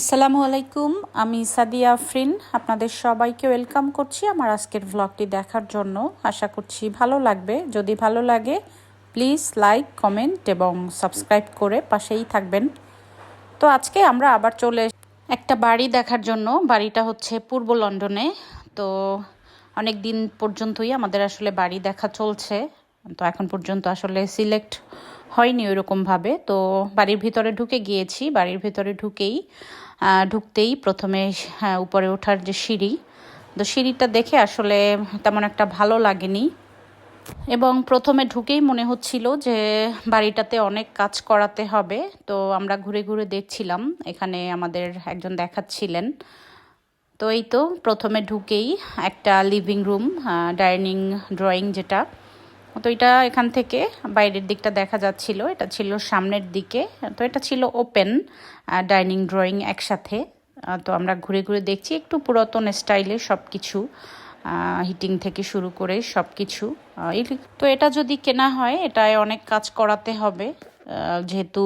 আসসালামু আলাইকুম, আমি সাদিয়া আফরিন। আপনাদের সবাইকে ওয়েলকাম করছি আমার আজকের ভ্লগটি দেখার জন্য। আশা করছি ভালো লাগবে। যদি ভালো লাগে প্লিজ লাইক কমেন্ট এবং সাবস্ক্রাইব করে পাশেই থাকবেন। তো আজকে আমরা আবার চলে একটা বাড়ি দেখার জন্য। বাড়িটা হচ্ছে পূর্ব লন্ডনে। তো অনেক দিন পর্যন্তই আমাদের আসলে বাড়ি দেখা চলছে। তো এখন পর্যন্ত আসলে সিলেক্ট হয়নি ওইরকমভাবে। তো বাড়ির ভিতরে ঢুকে গিয়েছি। বাড়ির ভিতরে ঢুকেই ঢুকতেই প্রথমে হ্যাঁ, উপরে ওঠার যে সিঁড়ি তো সিঁড়িটা দেখে আসলে তেমন একটা ভালো লাগেনি। এবং প্রথমে ঢুকেই মনে হচ্ছিল যে বাড়িটাতে অনেক কাজ করাতে হবে তো আমরা ঘুরে ঘুরে দেখছিলাম এখানে আমাদের একজন দেখাচ্ছিলেন। তো এই তো প্রথমে ঢুকেই একটা লিভিং রুম ডাইনিং ড্রয়িং যেটা তো এটা এখান থেকে বাইরের দিকটা দেখা যাচ্ছিল। এটা ছিল সামনের দিকে। তো এটা ছিল ওপেন ডাইনিং ড্রয়িং একসাথে। তো আমরা ঘুরে ঘুরে দেখছি একটু পুরাতন স্টাইলে সব কিছু হিটিং থেকে শুরু করে সব কিছু তো এটা যদি কেনা হয়, এটায় অনেক কাজ করাতে হবে। যেহেতু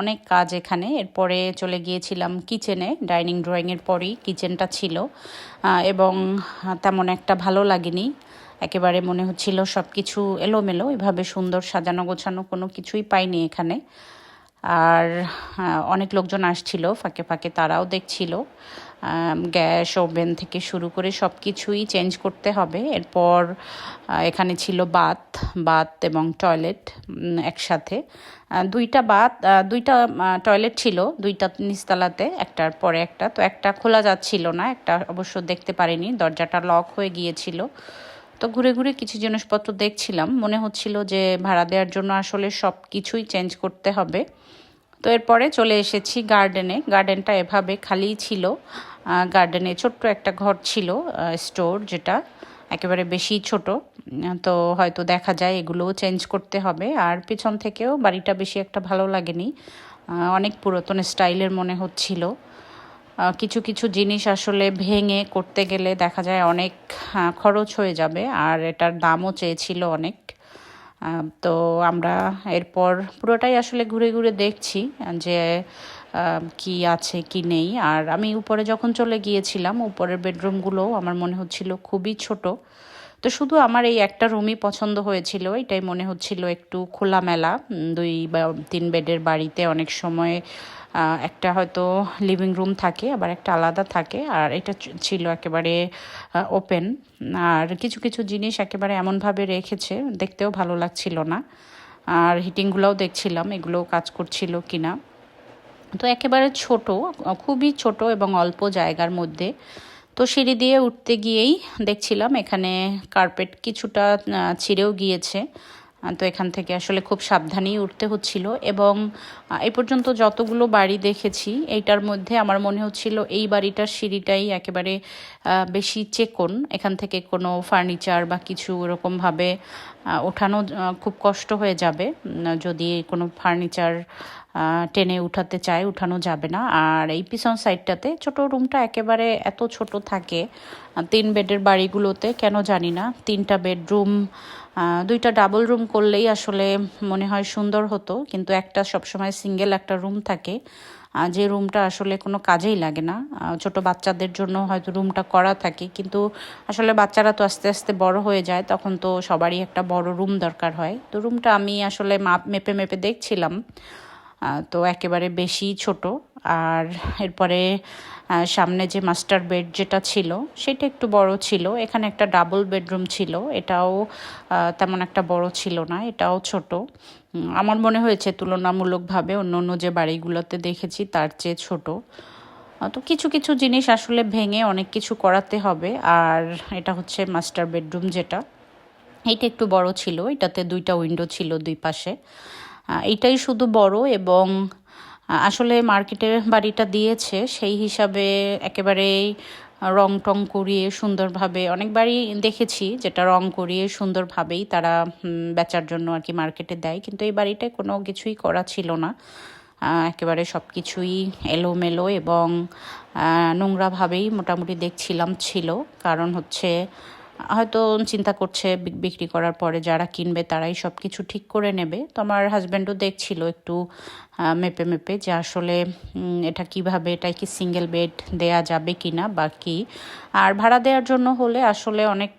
অনেক কাজ এখানে। এরপরে চলে গিয়েছিলাম কিচেনে ডাইনিং ড্রয়িংয়ের পরেই কিচেনটা ছিল। এবং তেমন একটা ভালো লাগেনি। একেবারে মনে হচ্ছিল সব কিছু এলোমেলো এভাবে সুন্দর সাজানো গোছানো কোনো কিছুই পাইনি এখানে। আর অনেক লোকজন আসছিল ফাঁকে ফাঁকে তারাও দেখছিল। গ্যাস ওভেন থেকে শুরু করে সব কিছুই চেঞ্জ করতে হবে। এরপর এখানে ছিল বাথ বাথ এবং টয়লেট একসাথে। দুইটা আহ, দুইটা টয়লেট ছিল দুইটা নিচতলাতে একটার পরে একটা। তো একটা খোলা যাচ্ছিল না একটা অবশ্য দেখতে পারিনি দরজাটা লক হয়ে গিয়েছিল। তো ঘুরে ঘুরে কিছু জিনিসপত্র দেখছিলাম। মনে হচ্ছিল যে ভাড়া দেওয়ার জন্য আসলে সব কিছুই চেঞ্জ করতে হবে। তো এরপরে চলে এসেছি গার্ডেনে গার্ডেনটা এভাবে খালিই ছিল। গার্ডেনে ছোট্ট একটা ঘর ছিল স্টোর যেটা একেবারে বেশি ছোট। তো হয়তো দেখা যায় এগুলোও চেঞ্জ করতে হবে। আর পিছন থেকেও বাড়িটা বেশি একটা ভালো লাগেনি। অনেক পুরাতন স্টাইলের মনে হচ্ছিল। কিছু কিছু জিনিস আসলে ভেঙে করতে গেলে দেখা যায় অনেক খরচ হয়ে যাবে আর এটার দামও চেয়েছিল অনেক। তো আমরা এরপর পুরোটাই আসলে ঘুরে ঘুরে দেখছি যে কি আছে, কি নেই। আর আমি উপরে যখন চলে গিয়েছিলাম, উপরের বেডরুমগুলো আমার মনে হচ্ছিল খুবই ছোট। তো শুধু আমার এই একটা রুমই পছন্দ হয়েছিল, এটাই মনে হচ্ছিল একটু খোলামেলা। দুই বা তিন বেডের বাড়িতে অনেক সময় একটা হয়তো লিভিং রুম থাকে, আবার একটা আলাদা থাকে, আর এটা ছিল একেবারে ওপেন আর কিছু কিছু জিনিস একেবারে এমনভাবে রেখেছে, দেখতেও ভালো লাগছিল না। আর হিটিংগুলোও দেখছিলাম, এগুলোও কাজ করছিল কি না তো একেবারে ছোট, খুবই ছোট এবং অল্প জায়গার মধ্যে। তো সিঁড়ি দিয়ে উঠতে গিয়েই দেখছিলাম এখানে কার্পেট কিছুটা ছিঁড়েও গিয়েছে। তো এখান থেকে আসলে খুব সাবধানেই উঠতে হচ্ছিল এবং এ পর্যন্ত যতগুলো বাড়ি দেখেছি, এইটার মধ্যে আমার মনে হচ্ছিল এই বাড়িটার সিঁড়িটাই একেবারে বেশি চেকন। এখান থেকে কোনো ফার্নিচার বা কিছু ওরকমভাবে ওঠানো খুব কষ্ট হয়ে যাবে। যদি কোনো ফার্নিচার টেনে উঠাতে চায়, উঠানো যাবে না। আর এই পিছন সাইডটাতে ছোট রুমটা একেবারে এত ছোট থাকে তিন বেডের বাড়িগুলোতে, কেন জানি না, তিনটা বেডরুম দুইটা ডাবল রুম করলেই আসলে মনে হয় সুন্দর হতো, কিন্তু একটা সবসময় সিঙ্গেল একটা রুম থাকে। যে রুমটা আসলে কোনো কাজেই লাগে না। ছোট বাচ্চাদের জন্য হয়তো রুমটা করা থাকে, কিন্তু আসলে বাচ্চারা তো আস্তে আস্তে বড় হয়ে যায়, তখন তো সবারই একটা বড় রুম দরকার হয়। তো রুমটা আমি আসলে মাপ, মেপে মেপে দেখছিলাম। তো একেবারে বেশি ছোট। আর এরপরে সামনে যে মাস্টার বেড যেটা ছিল, সেটা একটু বড় ছিল। এখানে একটা ডাবল বেডরুম ছিল। এটাও তেমন একটা বড় ছিল না, এটাও ছোট। আমার মনে হয়েছে তুলনামূলকভাবে অন্য অন্য যে বাড়িগুলোতে দেখেছি, তার চেয়ে ছোট। তো কিছু কিছু জিনিস আসলে ভেঙে অনেক কিছু করাতে হবে। আর এটা হচ্ছে মাস্টার বেডরুম যেটা। এইটা একটু বড় ছিল। এটাতে দুইটা উইন্ডো ছিল দুই পাশে। আহ, এইটাই শুধু বড় এবং আসলে মার্কেটে বাড়িটা দিয়েছে সেই হিসাবে একেবারেই রং টং করিয়ে সুন্দরভাবে অনেক বাড়ি দেখেছি যেটা রং করিয়ে সুন্দরভাবেই তারা বেচার জন্য আর কি মার্কেটে দেয় কিন্তু এই বাড়িটায় কোনো কিছুই করা ছিল না। একেবারে সব কিছুই এলোমেলো এবং নোংরাভাবেই মোটামুটি দেখছিলাম ছিল। কারণ হচ্ছে হয়তো চিন্তা করছে বিক্রি করার পরে যারা কিনবে তারাই সব কিছু ঠিক করে নেবে। তো আমার হাজব্যান্ডও দেখছিল একটু মেপে মেপে যে আসলে এটা কীভাবে, এটা কি সিঙ্গেল বেড দেয়া যাবে কি না বা কি? আর ভাড়া দেওয়ার জন্য হলে আসলে অনেক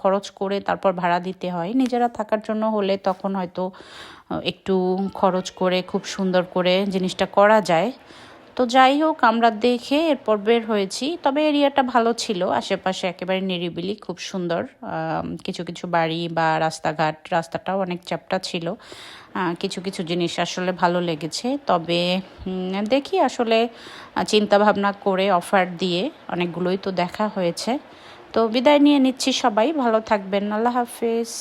খরচ করে তারপর ভাড়া দিতে হয়। নিজেরা থাকার জন্য হলে তখন হয়তো একটু খরচ করে খুব সুন্দর করে জিনিসটা করা যায়। তো যাই হোক, আমরা দেখে এরপর বের হয়েছি। তবে এরিয়াটা ভালো ছিল। আশেপাশে একেবারে নিরিবিলি, খুব সুন্দর। কিছু কিছু বাড়ি বা রাস্তাঘাট, রাস্তাটাও অনেক চ্যাপ্টা ছিল। কিছু কিছু জিনিস আসলে ভালো লেগেছে। তবে দেখি আসলে চিন্তা ভাবনা করে অফার দিয়ে অনেকগুলোই তো দেখা হয়েছে। তো বিদায় নিয়ে নিচ্ছি সবাই। ভালো থাকবেন। আল্লাহ হাফেজ।